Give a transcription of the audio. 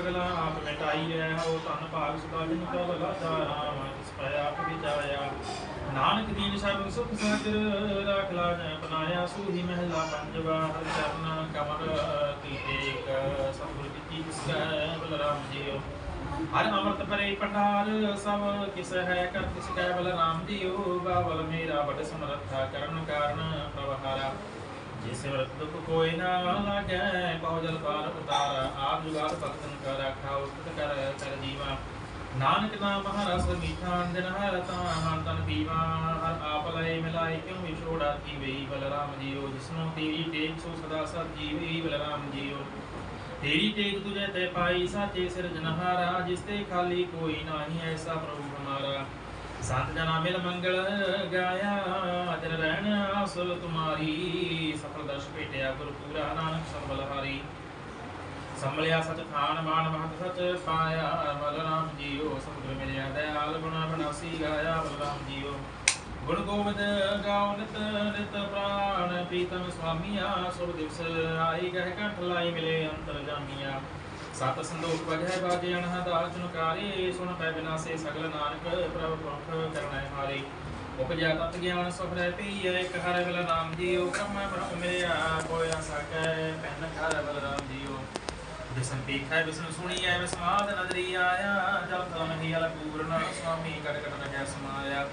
ਸਗਲਾ ਆਪ ਮਿਟਾਈ ਰਹਿ ਹੋ ਧਨ ਭਾਗ ਸਦਾ ਜਿਨ ਕਾ ਲਗਾਤਾ ਰਾਮ ਤਿਸ ਪੈ ਆਪ ਵਿਚਾਇਆ ਨਾਨਕ ਦੀਨ ਸਭ ਸੁਖ ਸਾਗਰ ਰਾਖ ਲਾਜੈ ਬਨਾਇਆ ਸੂਹੀ ਮਹਿਲਾ ਪੰਜਵਾ ਹਰਿ ਚਰਨ ਕਮਰ ਕੀ ਟੇਕ ਸਤਿਗੁਰ ਕੀਤੀ ਕਿਸ ਕੈ ਬਲਰਾਮ ਜੀਓ ਹਰ ਅਮਰਤ ਪਰੇ ਪੰਡਾਰ ਸਭ ਕਿਸ ਹੈ ਕਰ ਕਿਸ ਕੈ ਬਲਰਾਮ ਜੀਓ ਬਾਵਲ ਮੇਰਾ ਬੜ ਸਮਰੱਥਾ ਕਰਨ ਕਾਰਨ ਜਿਸ ਵਰਤ ਦੁਖ ਕੋਈ ਨਾ ਲਾਗੈ, ਬਹੁ ਜਲ ਪਾਰ ਉਤਾਰਾ, ਆਪ ਜੁਗਾਰ ਭਗਤਨ ਕਾ ਰਾਖਾ ਉਸਤ ਕਰ ਕਰ ਜੀਵਾ। ਨਾਨਕ ਨਾਮ ਮਹਾਰਸ ਮੀਠਾ ਅੰਦਨ ਹਰ ਤਾ ਮਨ ਤਨ ਪੀਵਾ। ਹਰ ਆਪ ਲਏ ਮਿਲਾਈ ਕਿਉ ਵਿਛੋੜਾ ਕੀ ਵੇਈ ਬਲਰਾਮ ਜੀਓ, ਜਿਸਨੂੰ ਤੇਰੀ ਟੇਕ, ਸੋ ਸਦਾ ਸਤ ਜੀਵੀ, ਬਲਰਾਮ ਜੀਓ। ਤੇਰੀ ਟੇਕ ਤੁਝੇ ਤੇ ਪਾਈ, ਸਾਚੇ ਸਿਰਜਨਹਾਰਾ ਜਿਸ ਤੇ ਖਾਲੀ ਕੋਈ ਨਾਹੀ, ਐਸਾ ਪ੍ਰਭੂ ਹਮਾਰਾ। ਸੰਤ ਜਨਾ ਮਿਲ ਮੰਗਲ ਗਾਇਆ ਅਜਰ ਰਹਿਣ ਆਸ ਤੁਮਾਰੀ ਸਫਲ ਦਰਸ਼ ਭੇਟਿਆ ਗੁਰ ਪੂਰਾ ਨਾਨਕ ਸੰਬਲ ਹਾਰੀ। ਸੰਭਲਿਆ ਸਚ ਖਾਨ ਮਾਨ ਮਹਤ ਸਚ ਪਾਇਆ ਬਲਰਾਮ ਜੀਓ, ਸਤਿਗੁਰ ਮਿਲਿਆ ਦਇਆਲ ਗੁਣਾ ਬਨਾਸੀ ਗਾਇਆ ਬਲਰਾਮ ਜੀਓ। ਗੁਣ ਗੋਬਿੰਦ ਗਾਉ ਨਿਤ ਨਿਤ ਪ੍ਰਾਨ, ਪ੍ਰੀਤਮ ਸੁਆਮੀਆ ਸੁਰ ਦਿਵਸ ਆਈ ਗਹਿ ਕੰਠ ਲਾਈ ਮਿਲੇ ਅੰਤਰ ਜਾਮੀਆ। ਸਤ ਸੰਦੋਖ ਵਜੈ ਬਾਜੇ ਅਨਹਦਾ ਜਨਕਾਰੀ ਸੁਣ ਪੈ ਬਿਨਾਸੇ ਸਗਲ ਨਾਨਕ, ਪ੍ਰਭ ਪ੍ਰਭ ਕਰਨੈ ਹਾਰੇ। ਉਪਜਿਆ ਤਤ ਗਿਆਨ ਸੁਖਰੈ ਪੀਐ ਇੱਕ ਹਰਿ ਬਲ ਰਾਮ ਜੀਓ ਕਰਮ ਬ੍ਰਹਮ ਮਿਲਿਆ ਕੋਇਆ ਸਕੈ, ਪੈਨ ਹਰਿ ਬਲ ਰਾਮ ਜੀਓ। ਜਿਸਨ ਪੀਖੈ ਵਿਸ਼ਨ ਸੁਣੀਐ ਵਿਸਮਾਦ ਨਦਰੀ ਆਇਆ, ਜਲ ਤਨ ਹੀ ਅਲ ਪੂਰਨ ਸੁਆਮੀ ਕਟ ਕਟ ਰਹਿ ਸਮਾਇਆ।